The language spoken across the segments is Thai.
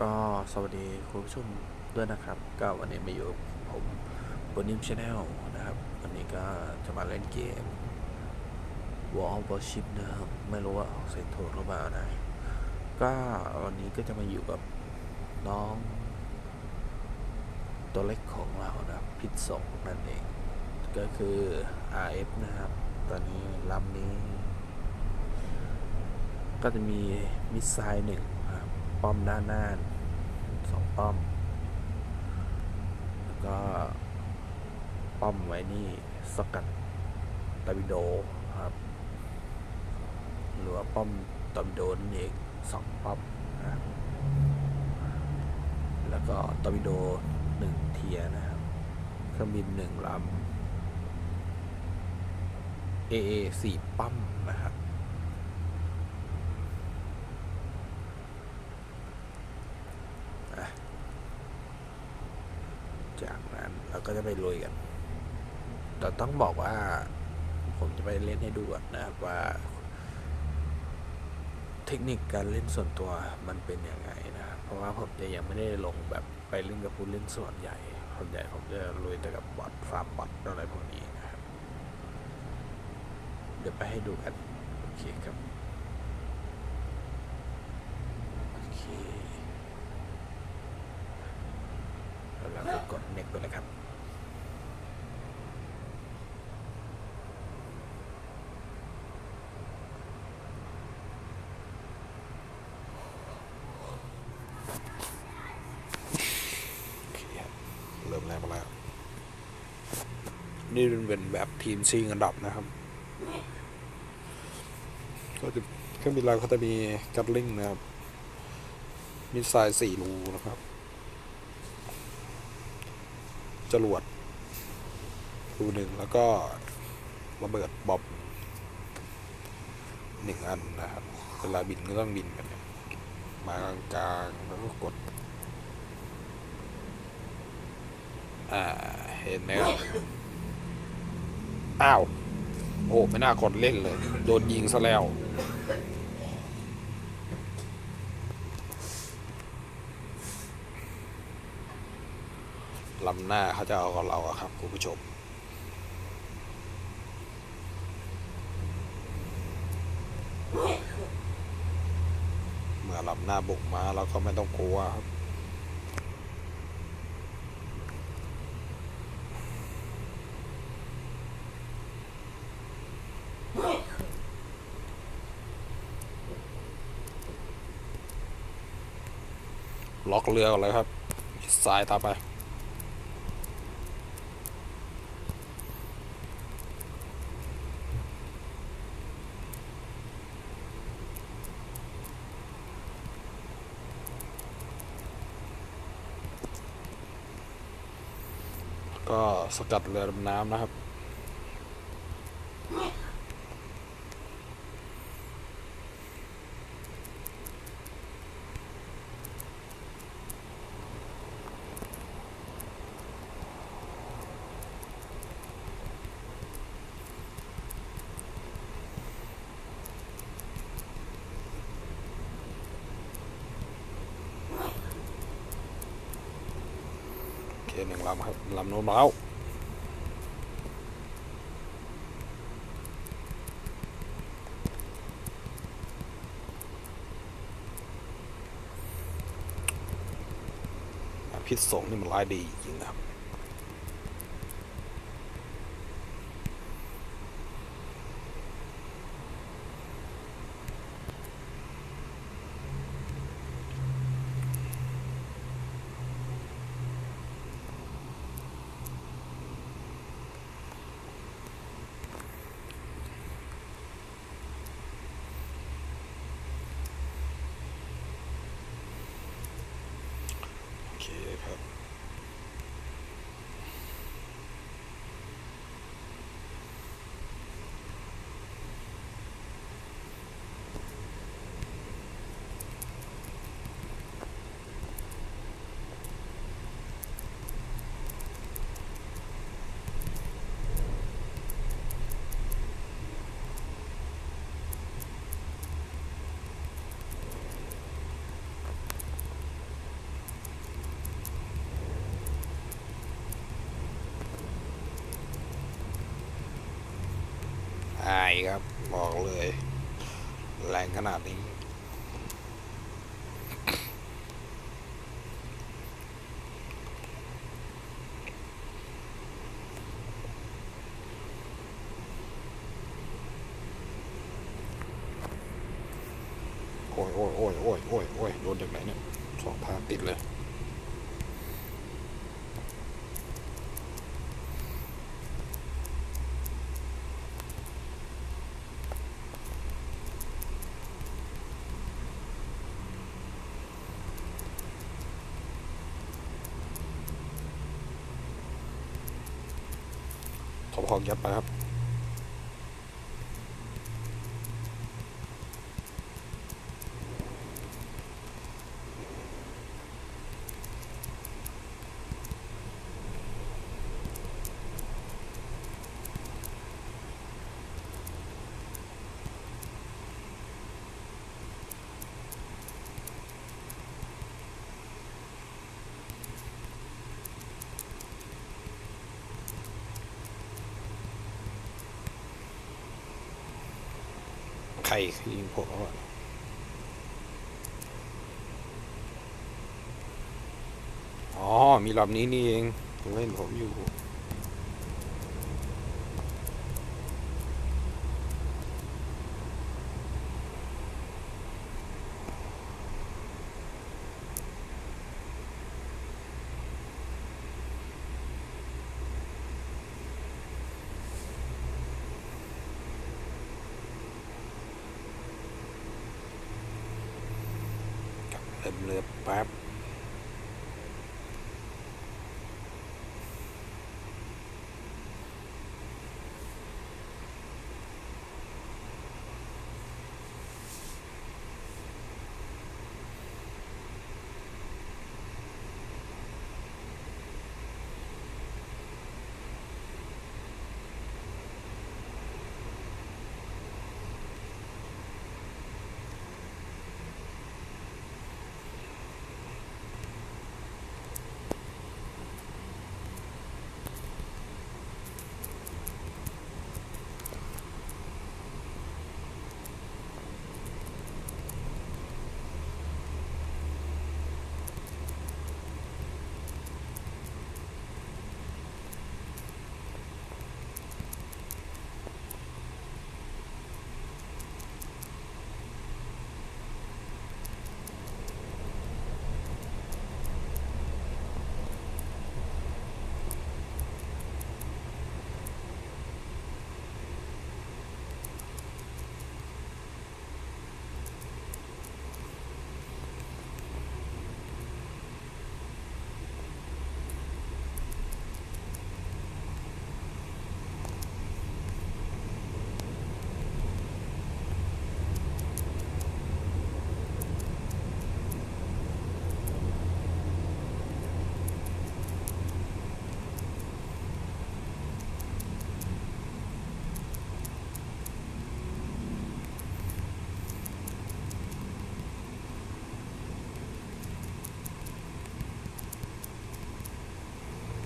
ก็สวัสดีคุณผู้ชมด้วยนะครับ ก็วันนี้มาอยู่ผมบนนิมชาแนลนะครับ วันนี้ก็จะมาเล่นเกม War of Warship นะครับ ไม่รู้ว่าออกเสียงถูกหรือเปล่านะ ก็วันนี้ก็จะมาอยู่กับน้อง ตัวเล็กของเรานะครับพิษสงนั่นเอง ก็คือ RF นะครับ ตอนนี้ลำนี้ ก็จะมีมิสไซล์หนึ่ง ป้อมด้านหน้าสองป้อม แล้วก็ป้อมไว้นี่สกัดตอร์ปิโดครับ หรือว่าป้อมตอร์ปิโดนั่เองสองป้อมนะแล้วก็ตอร์ปิโดหนึ่งเทียนะครับเครื่องบินหนึ่งลำ AA สี่ป้อมนะครับ จากนั้นเราก็จะไปลุยกันแต่ต้องบอกว่า ผมจะไปเล่นให้ดูก่อนนะครับว่า เทคนิคการเล่นส่วนตัวมันเป็นยังไงนะเพราะว่าผมจะยังไม่ได้ลงแบบไปเล่นกับผู้เล่นส่วนใหญ่ส่วนใหญ่ผมจะลุยแต่กับบอทฟาร์มบอทอะไรพวกนี้นะครับ เดี๋ยวไปให้ดูกัน โอเคครับ โอเค แล้วเราก็กดเน็กไปเลยครับเครับเริ่มแรกมาแล้ว นี่เป็นแบบทีมซิงอันดับนะครับ ก็จะเครื่องบินเราเขาจะมีกัตลิงนะครับมิสไซล์สี่รูนะครับ จรวดรูหนึ่งแล้วก็ระเบิดบอบหนึ่งอันนะครับเวลาบินก็ต้องบินกันเนี่ยมากลางๆแล้วก็กด อ่า เห็นไหมครับ อ้าว โอ้ ไม่น่ากดเล่นเลย โดนยิงซะแล้ว ลำหน้าเขาจะเอากับเราครับคุณผู้ชม เมื่อลำหน้าบุกมาเราก็ไม่ต้องกลัวครับล็อกเรือก่อนเลยครับซ้ายตามไป ก็สกัดเรือดำน้ำนะครับ โอเคหนึ่งลำครับลำโน้นมาแล้วพิษสงนี่มันร้ายดีจริงครับ อายครับ บอกเลย แรงขนาดนี้ โอ้ยโอ้ยโอ้ยโอ้ยโอ้ยโอ้ยโดนจากไหนเนี่ยสองทาติดเลย ขอพองยับไปครับ ใครยิงผมวะอ๋อ มีลำนี้นี่เองผมเล่นผมอยู่ เนื้อแป๊บ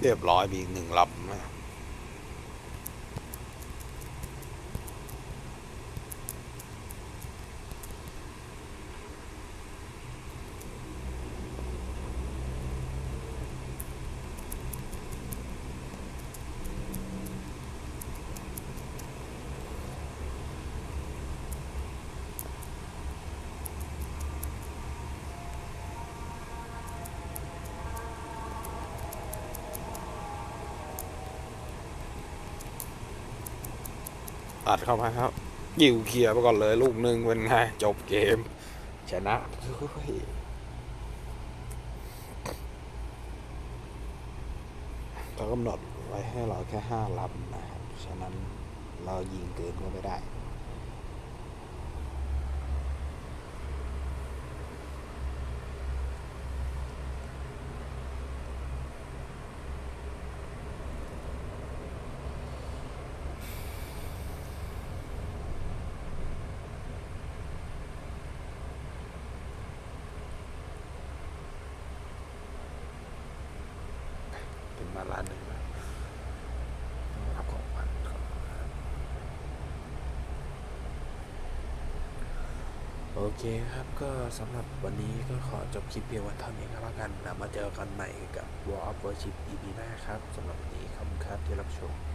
เรียบร้อยมีอีกหนึ่งลำนะ อัดเข้ามาครับ ยิวเคลียร์ไปก่อนเลยลูกหนึ่งเป็นไง จบเกม ชนะเขากำหนดไว้ให้เราแค่ห้าลำนะครับ ฉะนั้นเรายิงเกินก็ไม่ได้าล้านหนึ่งรับของขวัญโอเคครับก็สำหรับวันนี้ก็ขอจบคลิปเพียงวันเท่านี้แล้วกันนะมาเจอกันใหม่กับ War of Worship EP หน้าครับสำหรับวันนี้ขอบคุณครับที่รับชม